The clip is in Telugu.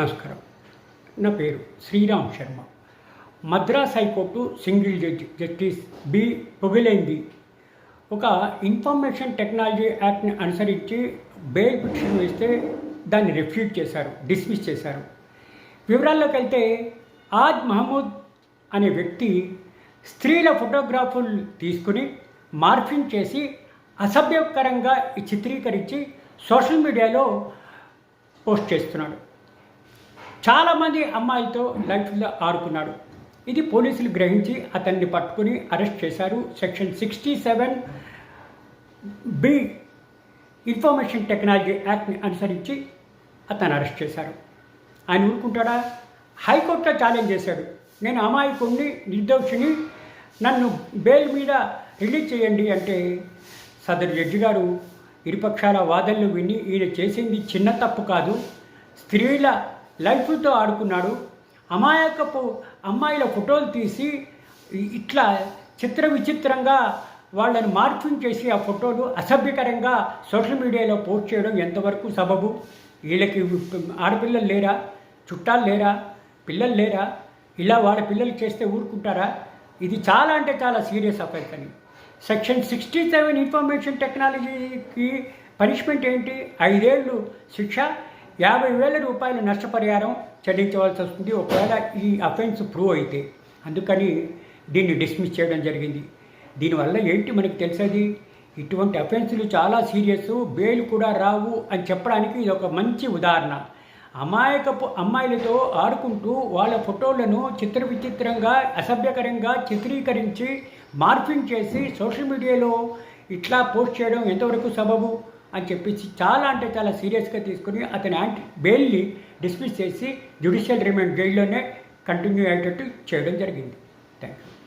నమస్కారం. నా పేరు Sriram Sharma. Madras high court single judge justice B. పొగిలేంది. ఒక ఇన్ఫర్మేషన్ టెక్నాలజీ యాక్ట్ని అనుసరించి బెయిల్ పిటిషన్ వేస్తే దాన్ని రిఫ్యూట్ చేశారు డిస్మిస్ చేశారు. వివరాల్లోకి వెళ్తే ఆజ్ మహమూద్ అనే వ్యక్తి స్త్రీల ఫోటోగ్రాఫులు తీసుకుని మార్ఫింగ్ చేసి అసభ్యకరంగా చిత్రీకరించి సోషల్ మీడియాలో పోస్ట్ చేస్తున్నాడు. చాలామంది అమ్మాయితో లైఫ్లో ఆడుకున్నాడు. ఇది పోలీసులు గ్రహించి అతన్ని పట్టుకుని అరెస్ట్ చేశారు. Section sixty seven B information technology యాక్ట్ని అనుసరించి అతను అరెస్ట్ చేశారు. ఆయన ఊరుకుంటాడా? హైకోర్టులో ఛాలెంజ్ చేశాడు. నేను అమాయకుడిని నిర్దోషిని నన్ను బెయిల్ మీద రిలీజ్ చేయండి అంటే సదరు జడ్జి గారు ఇరుపక్షాల వాదనలు విని ఈయన చేసింది చిన్న తప్పు కాదు. స్త్రీల లైఫ్తో ఆడుకున్నాడు. అమాయకపు అమ్మాయిల ఫోటోలు తీసి ఇట్లా చిత్ర విచిత్రంగా వాళ్ళని మార్చింగ్ చేసి ఆ ఫోటోలు అసభ్యకరంగా సోషల్ మీడియాలో పోస్ట్ చేయడం ఎంతవరకు సబబు? వీళ్ళకి ఆడపిల్లలు లేరా? చుట్టాలు లేరా? పిల్లలు లేరా? ఇలా వాళ్ళ పిల్లలు చేస్తే ఊరుకుంటారా? ఇది చాలా అంటే చాలా సీరియస్ అఫైర్ అని. సెక్షన్ సిక్స్టీ సెవెన్ ఇన్ఫర్మేషన్ టెక్నాలజీకి పనిష్మెంట్ ఏంటి? ఐదేళ్ళు శిక్ష యాభై వేల రూపాయల నష్టపరిహారం చెల్లించవలసి వస్తుంది. ఒకవేళ ఈ అఫెన్స్ ప్రూవ్ అయితే అందుకని దీన్ని డిస్మిస్ చేయడం జరిగింది. దీనివల్ల ఏంటి మనకి తెలిసేది? ఇటువంటి అఫెన్సులు చాలా సీరియస్ బెయిల్ కూడా రావు అని చెప్పడానికి ఇది ఒక మంచి ఉదాహరణ. అమాయకపు అమ్మాయిలతో ఆడుకుంటూ వాళ్ళ ఫోటోలను చిత్ర విచిత్రంగా అసభ్యకరంగా చిత్రీకరించి మార్ఫింగ్ చేసి సోషల్ మీడియాలో ఇట్లా పోస్ట్ చేయడం ఎంతవరకు సబబు? అని చెప్పేసి చాలా అంటే చాలా సీరియస్గా తీసుకుని అతని యాంటీ బెయిల్ని డిస్మిస్ చేసి జ్యుడిషియల్ రిమాండ్ జైల్లోనే కంటిన్యూ అయ్యేటట్టు చేయడం జరిగింది. Thank you